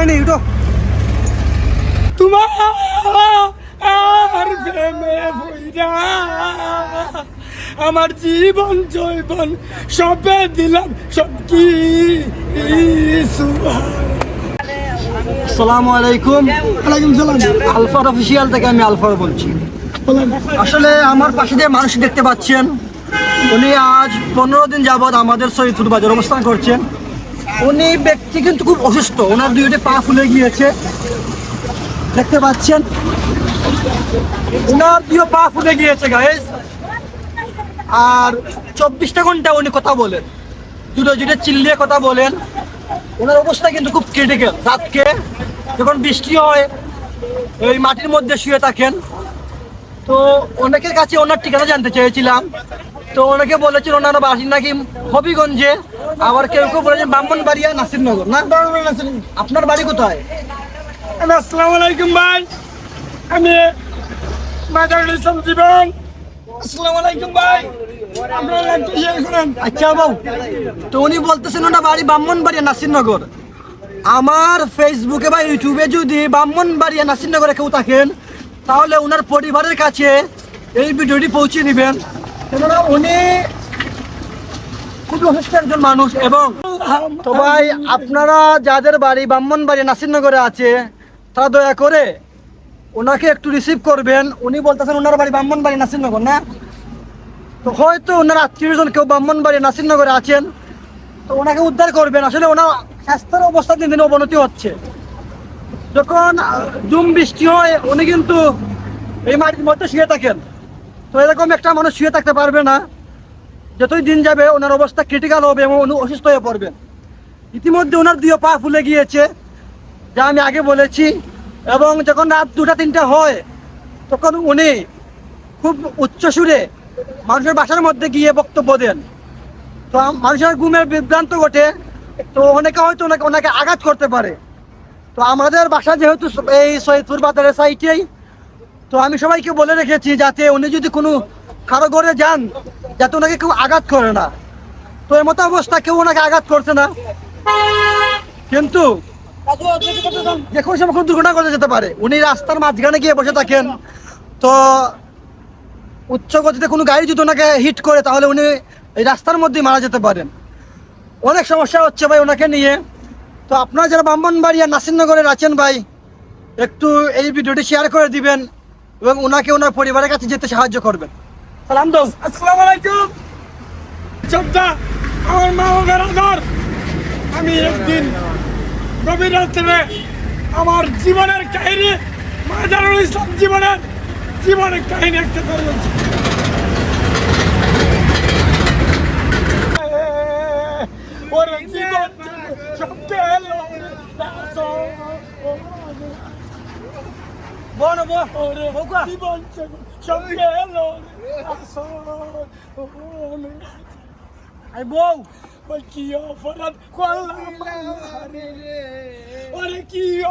হয়নি উঠো তোমার আমার জীবন জৈবন সবে দিলাম সব কি আসসালামু আলাইকুম আলাইকুম সালাম আলফার অফিসিয়াল থেকে আমি আলফার বলছি। আসলে আমার পাশে যে মানুষ দেখতে পাচ্ছেন, উনি আজ পনেরো দিন যাবৎ আমাদের সৈয়দপুর বাজার অবস্থান করছেন। উনি ব্যক্তি কিন্তু খুব অসুস্থ। ওনার দুইটি পা ফুলে গিয়েছে। দেখতে পাচ্ছেন? ওনার দুই পা ফুলে গিয়েছে গাইজ আর চব্বিশটা ঘণ্টা উনি কথা বলেন। দুটো জুটে চিল্লিয়ে কথা বলেন। ওনার অবস্থা কিন্তু খুব ক্রিটিক্যাল রাতকে যখন বৃষ্টি হয়, ওই মাটির মধ্যে শুয়ে থাকেন। তো অনেকের কাছে ওনার ঠিকানা জানতে চেয়েছিলাম। তো অনেকে বলেছেন ওনার বাড়ি নাকি হবিগঞ্জে? আবার কেউ কেউ বলেছেন ব্রাহ্মণবাড়িয়া নাসিরনগর। না আপনার বাড়ি কোথায়? আসসালামু আলাইকুম ভাই। আমি মাদারুল ইসলাম জীবন আসসালামু আলাইকুম ভাই। আচ্ছা বাবু তো উনি বলতেছেন ওনার বাড়ি ব্রাহ্মণবাড়িয়া নাসিরনগর। আমার ফেসবুকে বা ইউটিউবে যদি ব্রাহ্মণবাড়িয়া নাসিরনগরে কেউ থাকেন তাহলে ওনার পরিবারের কাছে এই ভিডিওটি পৌঁছে দিবেন। কেননা উনি একজন মানুষ এবং ভাই, আপনারা যাদের বাড়ি ব্রাহ্মণবাড়ি নাসিরনগরে আছে, তারা দয়া করে ওনাকে একটু রিসিভ করবেন। উনি বলতেছেন ওনার বাড়ি ব্রাহ্মণবাড়ি নাসিরনগর, না? তো হয়তো ওনার আত্মীয়জন কেউ ব্রাহ্মণবাড়ি নাসিরনগরে আছেন, তো ওনাকে উদ্ধার করবেন। আসলে ওনার স্বাস্থ্যের অবস্থা দিন দিন অবনতি হচ্ছে। যখন জুম বৃষ্টি হয়, উনি কিন্তু এই মাটির মধ্যে শুয়ে থাকেন। তো এরকম একটা মানুষ শুয়ে থাকতে পারবে না। যতই দিন যাবে, ওনার অবস্থা ক্রিটিক্যাল হবে এবং উনি অসুস্থ হয়ে পড়বেন। ইতিমধ্যে ওনার দুই পা ফুলে গিয়েছে, যা আমি আগে বলেছি, এবং যখন রাত দুটা, তিনটা হয়, তখন উনি খুব উচ্চ সুরে মানুষের বাসার মধ্যে গিয়ে বক্তব্য দেন। তো মানুষের ঘুমের বিভ্রান্ত ঘটে, তো অনেকে হয়তো ওনাকে ওনাকে আঘাত করতে পারে। তো আমাদের বাসা যেহেতু এই সৈয়দপুর বাজারের সাইটেই তো আমি সবাইকে বলে রেখেছি যাতে উনি যদি কোনো কারও ঘরে যান যাতে ওনাকে কেউ আঘাত করে না। তো এর মতো অবস্থা কেউ ওনাকে আঘাত করছে না। কিন্তু যে কোনো সময় দুর্ঘটনা ঘটে যেতে পারে। উনি রাস্তার মাঝখানে গিয়ে বসে থাকেন। তো উচ্চ গতিতে কোনো গাড়ি যদি ওনাকে হিট করে, তাহলে উনি এই রাস্তার মধ্যেই মারা যেতে পারেন। অনেক সমস্যা হচ্ছে ভাই ওনাকে নিয়ে। তো আপনারা যারা ব্রাহ্মণবাড়ি আর নাসিরনগরের আছেন ভাই, একটু এই ভিডিওটি শেয়ার করে দিবেন এবং ওনাকে ওনার পরিবারের কাছে যেতে সাহায্য করবেন। সালাম দৌ আসসালামু আলাইকুম। চোদ্দা আমার মা বাবার আদর আমি একদিন গভীর রাত্রে আমার জীবনের কাহিনী, মাজারুল ইসলাম জীবনের জীবনের কাহিনী একটা করে Boa, não boa? Vou cá. Se bom, chapelo. Aí, bom. Aqui, ó, fora com a lama. Olha aqui.